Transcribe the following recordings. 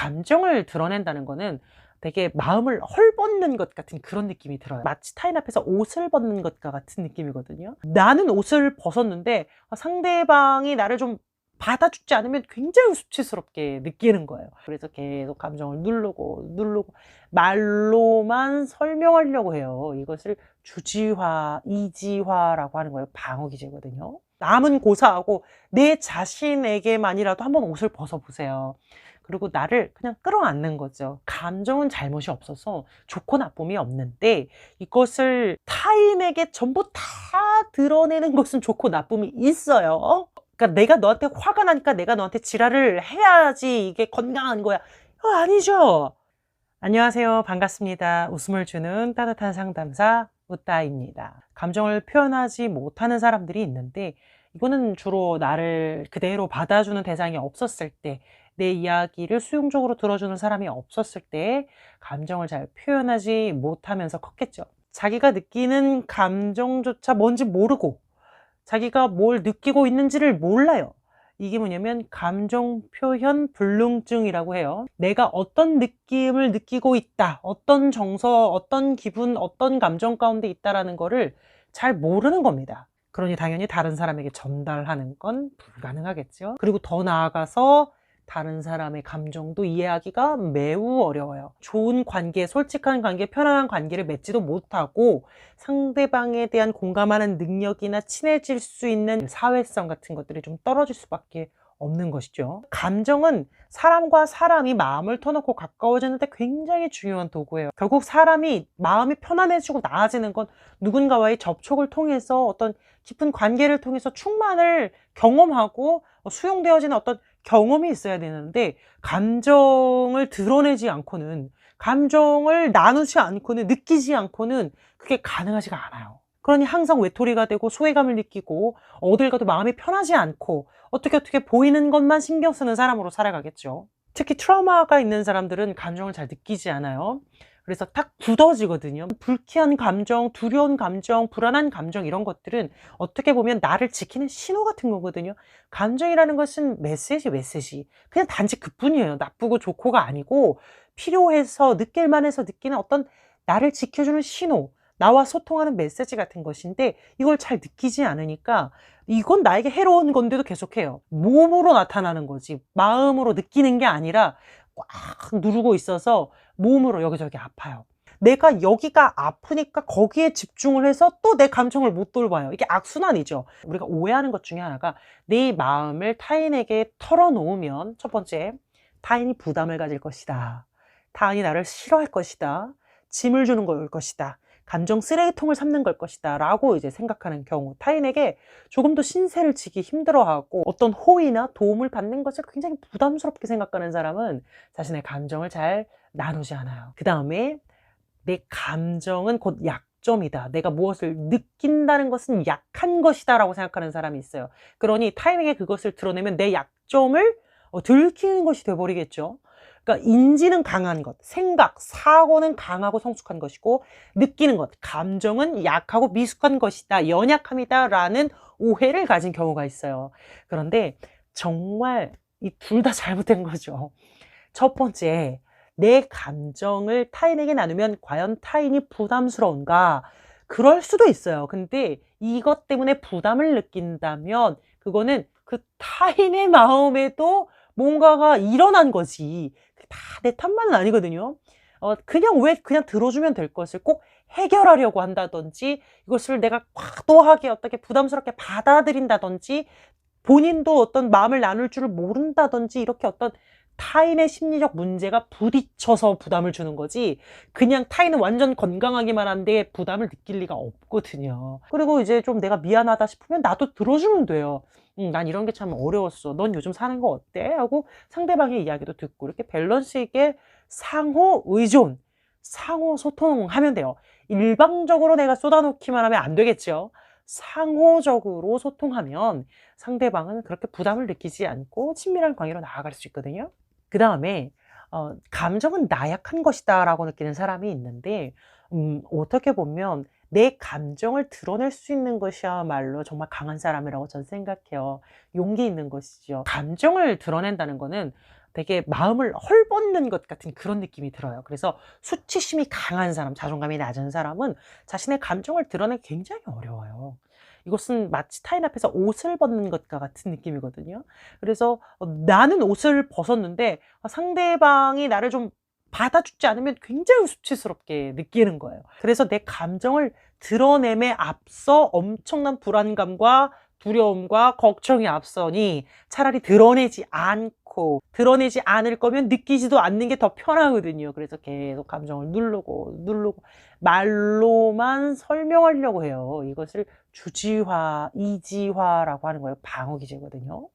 감정을 드러낸다는 거는 되게 마음을 헐벗는 것 같은 그런 느낌이 들어요. 마치 타인 앞에서 옷을 벗는 것과 같은 느낌이거든요. 나는 옷을 벗었는데 상대방이 나를 좀 받아주지 않으면 굉장히 수치스럽게 느끼는 거예요. 그래서 계속 감정을 누르고 누르고 말로만 설명하려고 해요. 이것을 주지화, 이지화라고 하는 거예요. 방어 기제거든요. 남은 고사하고 내 자신에게만이라도 한번 옷을 벗어보세요. 그리고 나를 그냥 끌어안는 거죠. 감정은 잘못이 없어서 좋고 나쁨이 없는데 이것을 타인에게 전부 다 드러내는 것은 좋고 나쁨이 있어요. 그러니까 내가 너한테 화가 나니까 내가 너한테 지랄을 해야지 이게 건강한 거야. 어, 아니죠. 안녕하세요. 반갑습니다. 웃음을 주는 따뜻한 상담사 우따입니다. 감정을 표현하지 못하는 사람들이 있는데 이거는 주로 나를 그대로 받아주는 대상이 없었을 때 내 이야기를 수용적으로 들어주는 사람이 없었을 때 감정을 잘 표현하지 못하면서 컸겠죠. 자기가 느끼는 감정조차 뭔지 모르고 자기가 뭘 느끼고 있는지를 몰라요. 이게 뭐냐면 감정 표현 불능증이라고 해요. 내가 어떤 느낌을 느끼고 있다, 어떤 정서, 어떤 기분, 어떤 감정 가운데 있다라는 거를 잘 모르는 겁니다. 그러니 당연히 다른 사람에게 전달하는 건 불가능하겠죠. 그리고 더 나아가서 다른 사람의 감정도 이해하기가 매우 어려워요. 좋은 관계, 솔직한 관계, 편안한 관계를 맺지도 못하고 상대방에 대한 공감하는 능력이나 친해질 수 있는 사회성 같은 것들이 좀 떨어질 수밖에 없는 것이죠. 감정은 사람과 사람이 마음을 터놓고 가까워지는데 굉장히 중요한 도구예요. 결국 사람이 마음이 편안해지고 나아지는 건 누군가와의 접촉을 통해서 어떤 깊은 관계를 통해서 충만을 경험하고 수용되어지는 어떤 경험이 있어야 되는데 감정을 드러내지 않고는 감정을 나누지 않고는 느끼지 않고는 그게 가능하지가 않아요. 그러니 항상 외톨이가 되고 소외감을 느끼고 어딜 가도 마음이 편하지 않고 어떻게 어떻게 보이는 것만 신경 쓰는 사람으로 살아가겠죠. 특히 트라우마가 있는 사람들은 감정을 잘 느끼지 않아요. 그래서 딱 굳어지거든요. 불쾌한 감정, 두려운 감정, 불안한 감정 이런 것들은 어떻게 보면 나를 지키는 신호 같은 거거든요. 감정이라는 것은 메시지, 메시지. 그냥 단지 그뿐이에요. 나쁘고 좋고가 아니고 필요해서 느낄만 해서 느끼는 어떤 나를 지켜주는 신호, 나와 소통하는 메시지 같은 것인데 이걸 잘 느끼지 않으니까 이건 나에게 해로운 건데도 계속해요. 몸으로 나타나는 거지. 마음으로 느끼는 게 아니라 꽉 누르고 있어서 몸으로 여기저기 아파요. 내가 여기가 아프니까 거기에 집중을 해서 또 내 감정을 못 돌봐요. 이게 악순환이죠. 우리가 오해하는 것 중에 하나가 내 마음을 타인에게 털어놓으면 첫 번째, 타인이 부담을 가질 것이다. 타인이 나를 싫어할 것이다. 짐을 주는 걸 것이다. 감정 쓰레기통을 삼는 걸 것이다 라고 이제 생각하는 경우. 타인에게 조금 더 신세를 지기 힘들어하고 어떤 호의나 도움을 받는 것을 굉장히 부담스럽게 생각하는 사람은 자신의 감정을 잘 나누지 않아요. 그 다음에 내 감정은 곧 약 점이다. 내가 무엇을 느낀다는 것은 약한 것이다 라고 생각하는 사람이 있어요. 그러니 타인에게 그것을 드러내면 내 약점을 어, 들키는 것이 돼버리겠죠 그러니까 인지는 강한 것, 생각, 사고는 강하고 성숙한 것이고 느끼는 것, 감정은 약하고 미숙한 것이다, 연약함이다 라는 오해를 가진 경우가 있어요. 그런데 정말 이 둘 다 잘못된 거죠. 첫 번째, 내 감정을 타인에게 나누면 과연 타인이 부담스러운가? 그럴 수도 있어요. 근데 이것 때문에 부담을 느낀다면 그거는 그 타인의 마음에도 뭔가가 일어난 거지. 다 내 탓만은 아니거든요. 어, 그냥 왜 그냥 들어주면 될 것을 꼭 해결하려고 한다든지 이것을 내가 과도하게 어떻게 부담스럽게 받아들인다든지 본인도 어떤 마음을 나눌 줄을 모른다든지 이렇게 어떤 타인의 심리적 문제가 부딪혀서 부담을 주는 거지 그냥 타인은 완전 건강하기만 한데 부담을 느낄 리가 없거든요 그리고 이제 좀 내가 미안하다 싶으면 나도 들어주면 돼요 음, 난 이런 게 참 어려웠어. 넌 요즘 사는 거 어때? 하고 상대방의 이야기도 듣고 이렇게 밸런스 있게 상호 의존 상호 소통하면 돼요. 일방적으로 내가 쏟아놓기만 하면 안 되겠죠. 상호적으로 소통하면 상대방은 그렇게 부담을 느끼지 않고 친밀한 관계로 나아갈 수 있거든요. 그 다음에 어, 감정은 나약한 것이다 라고 느끼는 사람이 있는데 음, 어떻게 보면 내 감정을 드러낼 수 있는 것이야말로 정말 강한 사람이라고 저는 생각해요. 용기 있는 것이죠. 감정을 드러낸다는 거는 되게 마음을 헐벗는 것 같은 그런 느낌이 들어요. 그래서 수치심이 강한 사람, 자존감이 낮은 사람은 자신의 감정을 드러내기 굉장히 어려워요. 이것은 마치 타인 앞에서 옷을 벗는 것과 같은 느낌이거든요. 그래서 어, 나는 옷을 벗었는데 어, 상대방이 나를 좀 받아주지 않으면 굉장히 수치스럽게 느끼는 거예요. 그래서 내 감정을 드러냄에 앞서 엄청난 불안감과 두려움과 걱정이 앞서니 차라리 드러내지 않고 드러내지 않을 거면 느끼지도 않는 게 더 편하거든요. 그래서 계속 감정을 누르고 누르고 말로만 설명하려고 해요. 이것을 주지화, 이지화라고 하는 거예요. 방어 기제거든요.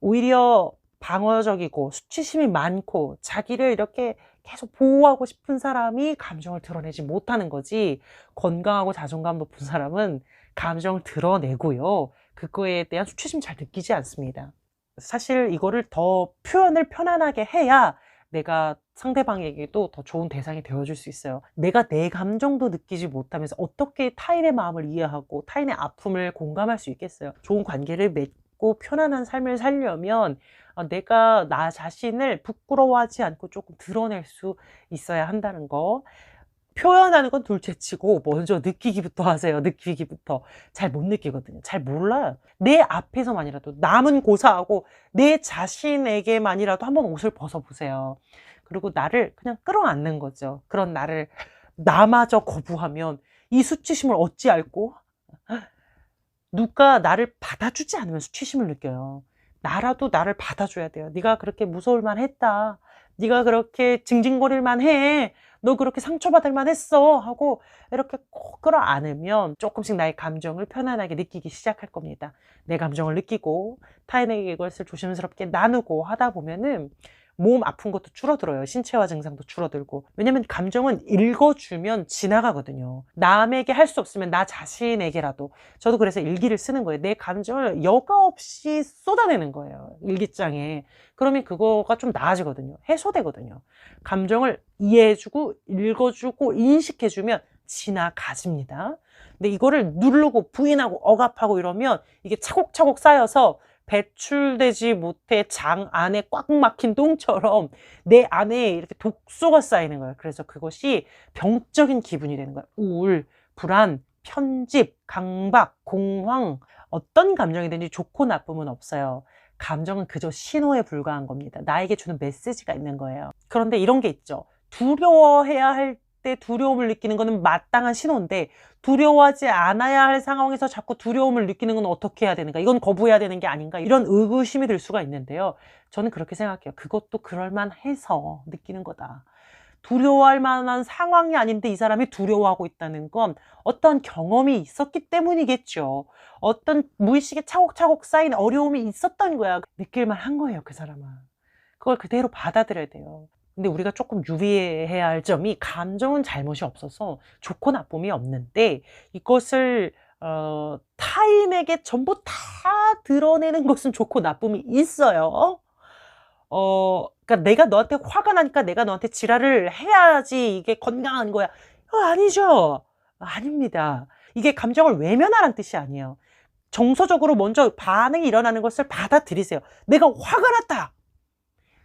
오히려 방어적이고 수치심이 많고 자기를 이렇게 계속 보호하고 싶은 사람이 감정을 드러내지 못하는 거지 건강하고 자존감 높은 사람은 감정을 드러내고요. 그거에 대한 수치심 잘 느끼지 않습니다. 사실 이거를 더 표현을 편안하게 해야 내가 상대방에게도 더 좋은 대상이 되어줄 수 있어요. 내가 내 감정도 느끼지 못하면서 어떻게 타인의 마음을 이해하고 타인의 아픔을 공감할 수 있겠어요. 좋은 관계를 맺 고 편안한 삶을 살려면 어, 내가 나 자신을 부끄러워하지 않고 조금 드러낼 수 있어야 한다는 거. 표현하는 건 둘째치고 먼저 느끼기부터 하세요. 느끼기부터 잘 못 느끼거든요. 잘 몰라요. 내 앞에서만이라도 남은 고사하고 내 자신에게만이라도 한번 옷을 벗어보세요. 그리고 나를 그냥 끌어안는 거죠. 그런 나를 나마저 거부하면 이 수치심을 어찌 알고 누가 나를 받아주지 않으면 수치심을 느껴요. 나라도 나를 받아줘야 돼요. 네가 그렇게 무서울 만 했다. 네가 그렇게 징징거릴 만 해. 너 그렇게 상처받을 만 했어. 하고 이렇게 꼭 끌어안으면 조금씩 나의 감정을 편안하게 느끼기 시작할 겁니다. 내 감정을 느끼고 타인에게 이것을 조심스럽게 나누고 하다 보면은 몸 아픈 것도 줄어들어요. 신체화 증상도 줄어들고. 왜냐면 감정은 읽어주면 지나가거든요. 남에게 할 수 없으면 나 자신에게라도. 저도 그래서 일기를 쓰는 거예요. 내 감정을 여과 없이 쏟아내는 거예요. 일기장에. 그러면 그거가 좀 나아지거든요. 해소되거든요. 감정을 이해해주고, 읽어주고, 인식해주면 지나가집니다. 근데 이거를 누르고 부인하고 억압하고 이러면 이게 차곡차곡 쌓여서 배출되지 못해 장 안에 꽉 막힌 똥처럼 내 안에 이렇게 독소가 쌓이는 거예요. 그래서 그것이 병적인 기분이 되는 거예요. 우울, 불안, 편집, 강박, 공황, 어떤 감정이든지 좋고 나쁨은 없어요. 감정은 그저 신호에 불과한 겁니다. 나에게 주는 메시지가 있는 거예요. 그런데 이런 게 있죠. 두려워해야 할 때 두려움을 느끼는 것은 마땅한 신호인데 두려워하지 않아야 할 상황에서 자꾸 두려움을 느끼는 건 어떻게 해야 되는가? 이건 거부해야 되는 게 아닌가? 이런 의구심이 들 수가 있는데요. 저는 그렇게 생각해요. 그것도 그럴만해서 느끼는 거다. 두려워할 만한 상황이 아닌데 이 사람이 두려워하고 있다는 건 어떤 경험이 있었기 때문이겠죠. 어떤 무의식에 차곡차곡 쌓인 어려움이 있었던 거야. 느낄만 한 거예요, 그 사람은. 그걸 그대로 받아들여야 돼요. 근데 우리가 조금 유의해야 할 점이 감정은 잘못이 없어서 좋고 나쁨이 없는데 이것을 어, 타인에게 전부 다 드러내는 것은 좋고 나쁨이 있어요. 어, 그러니까 내가 너한테 화가 나니까 내가 너한테 지랄을 해야지 이게 건강한 거야. 어, 아니죠. 아닙니다. 이게 감정을 외면하라는 뜻이 아니에요. 정서적으로 먼저 반응이 일어나는 것을 받아들이세요. 내가 화가 났다.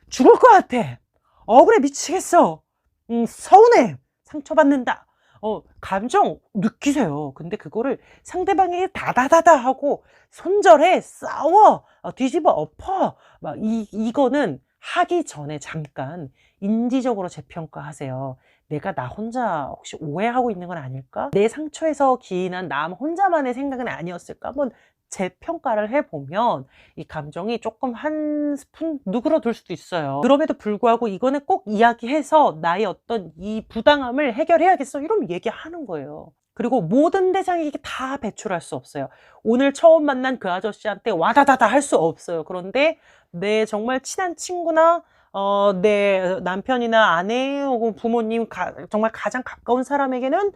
죽을 것 같아. 억울해 미치겠어. 음, 서운해. 상처받는다. 어, 감정 느끼세요. 근데 그거를 상대방에게 다다다다 하고 손절해, 싸워, 어, 뒤집어 엎어. 막 이, 이거는 하기 전에 잠깐 인지적으로 재평가하세요. 내가 나 혼자 혹시 오해하고 있는 건 아닐까? 내 상처에서 기인한 남 혼자만의 생각은 아니었을까? 한번 재평가를 해보면 이 감정이 조금 한 스푼 누그러들 수도 있어요. 그럼에도 불구하고 이거는 꼭 이야기해서 나의 어떤 이 부당함을 해결해야겠어. 이러면 얘기하는 거예요. 그리고 모든 대상에게 다 배출할 수 없어요. 오늘 처음 만난 그 아저씨한테 와다다다 할 수 없어요. 그런데 내 정말 친한 친구나 어, 내 남편이나 아내 혹은 부모님 가, 정말 가장 가까운 사람에게는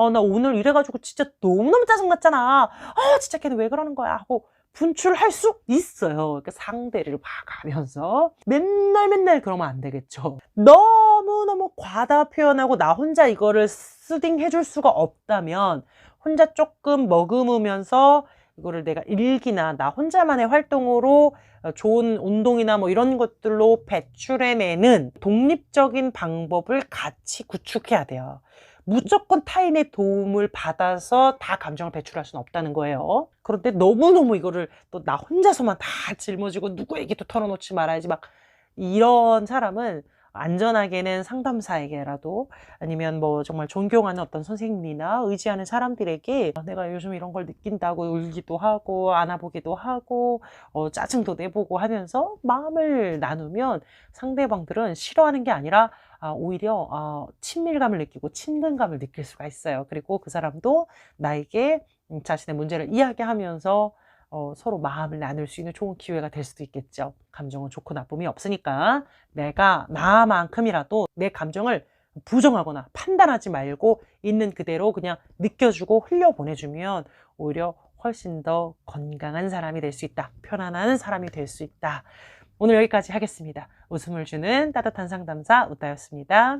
어, 나 오늘 이래가지고 진짜 너무너무 짜증났잖아. 아, 진짜 걔는 왜 그러는 거야? 하고 분출할 수 있어요. 그러니까 상대를 봐가면서 맨날 맨날 그러면 안 되겠죠. 너무너무 과다 표현하고 나 혼자 이거를 스딩 해줄 수가 없다면 혼자 조금 머금으면서 이거를 내가 일기나 나 혼자만의 활동으로 어, 좋은 운동이나 뭐 이런 것들로 배출해내는 독립적인 방법을 같이 구축해야 돼요. 무조건 타인의 도움을 받아서 다 감정을 배출할 수는 없다는 거예요. 그런데 너무너무 이거를 또 나 혼자서만 다 짊어지고 누구에게도 털어놓지 말아야지 막 이런 사람은 안전하게는 상담사에게라도 아니면 뭐 정말 존경하는 어떤 선생님이나 의지하는 사람들에게 아, 내가 요즘 이런 걸 느낀다고 울기도 하고 안아보기도 하고 어, 짜증도 내보고 하면서 마음을 나누면 상대방들은 싫어하는 게 아니라 아, 오히려 아, 친밀감을 느끼고 친근감을 느낄 수가 있어요. 그리고 그 사람도 나에게 음, 자신의 문제를 이야기하면서 어, 서로 마음을 나눌 수 있는 좋은 기회가 될 수도 있겠죠. 감정은 좋고 나쁨이 없으니까 내가 나만큼이라도 내 감정을 부정하거나 판단하지 말고 있는 그대로 그냥 느껴주고 흘려보내주면 오히려 훨씬 더 건강한 사람이 될 수 있다. 편안한 사람이 될 수 있다. 오늘 여기까지 하겠습니다. 웃음을 주는 따뜻한 상담사 우따였습니다.